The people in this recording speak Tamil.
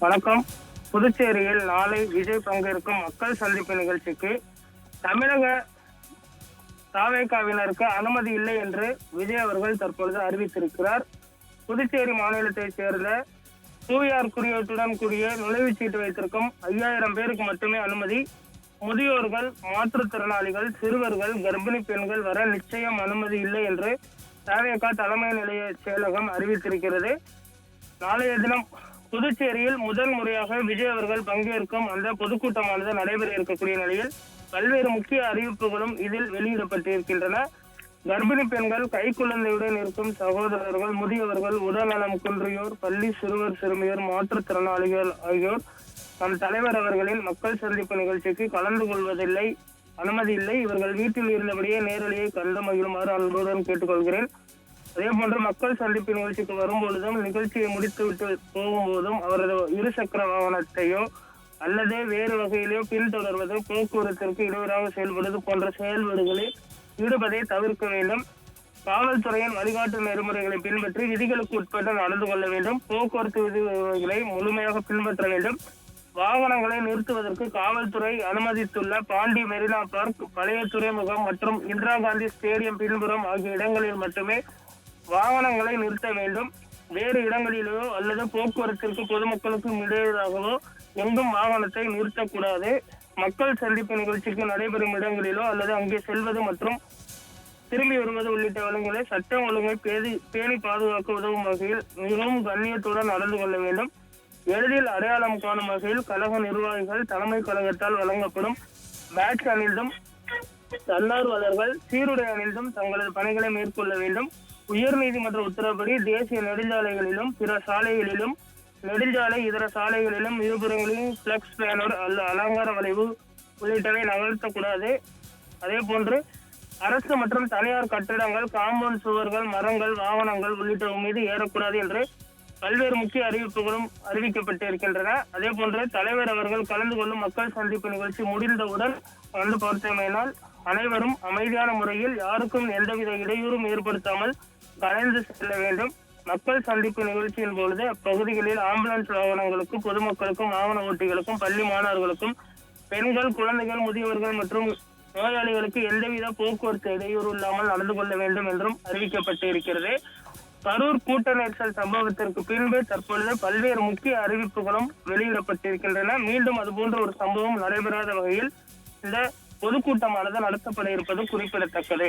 வணக்கம். புதுச்சேரியில் நாளை விஜய் பங்கேற்கும் மக்கள் சந்திப்பு நிகழ்ச்சிக்கு தமிழக தாவேகாவினருக்கு அனுமதி இல்லை என்று விஜய் அவர்கள் தற்பொழுது அறிவித்திருக்கிறார். புதுச்சேரி மாநிலத்தைச் சேர்ந்த தூயார் குறியீட்டுடன் கூடிய நுழைவுச்சீட்டு வைத்திருக்கும் ஐயாயிரம் பேருக்கு மட்டுமே அனுமதி. முதியோர்கள் மாற்றுத்திறனாளிகள் சிறுவர்கள் கர்ப்பிணி பெண்கள் வர நிச்சயம் அனுமதி இல்லை என்று தாவேகா தலைமை நிலைய செயலகம் அறிவித்திருக்கிறது. நாளைய தினம் புதுச்சேரியில் முதல் முறையாக விஜய் அவர்கள் பங்கேற்கும் அந்த பொதுக்கூட்டமானது நடைபெற இருக்கக்கூடிய நிலையில் பல்வேறு முக்கிய அறிவிப்புகளும் இதில் வெளியிடப்பட்டிருக்கின்றன. கர்ப்பிணி பெண்கள் கைக்குழந்தையுடன் இருக்கும் சகோதரர்கள் முதியவர்கள் உடல்நலம் குன்றியோர் பள்ளி சிறுவர் சிறுமியோர் மாற்றுத்திறனாளிகள் ஆகியோர் நம் தலைவர் அவர்களின் மக்கள் சந்திப்பு நிகழ்ச்சிக்கு கலந்து கொள்வதில்லை அனுமதி இல்லை. இவர்கள் வீட்டில் இருந்தபடியே நேரடியை கண்டு மகிழுமாறு அன்புடன் கேட்டுக்கொள்கிறேன். அதே போன்று மக்கள் சந்திப்பு நிகழ்ச்சிக்கு வரும்பொழுதும் நிகழ்ச்சியை முடித்துவிட்டு போகும்போதும் அவரது இருசக்கர வாகனத்தையோ அல்லது வேறு வகையிலோ பின்தொடர்வது போக்குவரத்திற்கு இடையூறாக செயல்படுவது போன்ற செயல்பாடுகளில் ஈடுபதை தவிர்க்க வேண்டும். காவல்துறையின் வழிகாட்டு நெறிமுறைகளை பின்பற்றி விதிகளுக்கு உட்பட்டு நடந்து கொள்ள வேண்டும். போக்குவரத்து விதிகளை முழுமையாக பின்பற்ற வேண்டும். வாகனங்களை நிறுத்துவதற்கு காவல்துறை அனுமதித்துள்ள பாண்டி மெரினா பார்க் பழைய துறைமுகம் மற்றும் இந்திரா காந்தி ஸ்டேடியம் பின்புறம் ஆகிய இடங்களில் மட்டுமே வாகனங்களை நிறுத்த வேண்டும். வேறு இடங்களிலோ அல்லது போக்குவரத்திற்கு பொதுமக்களுக்கும் இடையூறாகவோ எங்கும் வாகனத்தை நிறுத்தக்கூடாது. மக்கள் சந்திப்பு நிகழ்ச்சிக்கு நடைபெறும் இடங்களிலோ அல்லது அங்கே செல்வது மற்றும் திரும்பி வருவது உள்ளிட்ட வளங்களை சட்டம் ஒழுங்கை பேதி பேணி பாதுகாக்க உதவும் வகையில் மிகவும் கண்ணியத்துடன் நடந்து கொள்ள வேண்டும். எளிதில் அடையாளம் காணும் வகையில் கழக நிர்வாகிகள் தலைமை கழகத்தால் வழங்கப்படும் பேட்ச் அணிந்தும் தன்னார்வலர்கள் சீருடை அணிந்தும் தங்களது பணிகளை மேற்கொள்ள வேண்டும். உயர்நீதிமன்ற உத்தரவுப்படி தேசிய நெடுஞ்சாலைகளிலும் பிற சாலைகளிலும் நெடுஞ்சாலை இதர சாலைகளிலும் இருபுறங்களிலும் பிளக்ஸ் பேனர் அல்ல அலங்கார வளைவு உள்ளிட்டவை நகர்த்தக்கூடாது. அதே போன்று அரசு மற்றும் தனியார் கட்டிடங்கள் காம்பவுண்ட் சுவர்கள் மரங்கள் வாகனங்கள் உள்ளிட்டவை மீது ஏறக்கூடாது என்று பல்வேறு முக்கிய அறிவிப்புகளும் அறிவிக்கப்பட்டு இருக்கின்றன அதே போன்று தலைவர் அவர்கள் கலந்து கொள்ளும் மக்கள் சந்திப்பு நிகழ்ச்சி முடிந்தவுடன் வந்து பார்த்தமையினால் அனைவரும் அமைதியான முறையில் யாருக்கும் எந்தவித இடையூறும் ஏற்படுத்தாமல் கலைந்து செல்ல வேண்டும். மக்கள் சந்திப்பு நிகழ்ச்சியின் பொழுது அப்பகுதிகளில் ஆம்புலன்ஸ் வாகனங்களுக்கும் பொதுமக்களுக்கும் வாகன ஓட்டிகளுக்கும் பள்ளி மாணவர்களுக்கும் பெண்கள் குழந்தைகள் முதியவர்கள் மற்றும் நோயாளிகளுக்கு எந்தவித போக்குவரத்து இடையூறு இல்லாமல் நடந்து கொள்ள வேண்டும் என்றும் அறிவிக்கப்பட்டு இருக்கிறது கரூர் கூட்ட நெரிசல் சம்பவத்திற்கு பின்பு தற்பொழுது பல்வேறு முக்கிய அறிவிப்புகளும் வெளியிடப்பட்டிருக்கின்றன. மீண்டும் அதுபோன்ற ஒரு சம்பவம் நடைபெறாத வகையில் இந்த பொதுக்கூட்டமானது நடத்தப்பட இருப்பது குறிப்பிடத்தக்கது.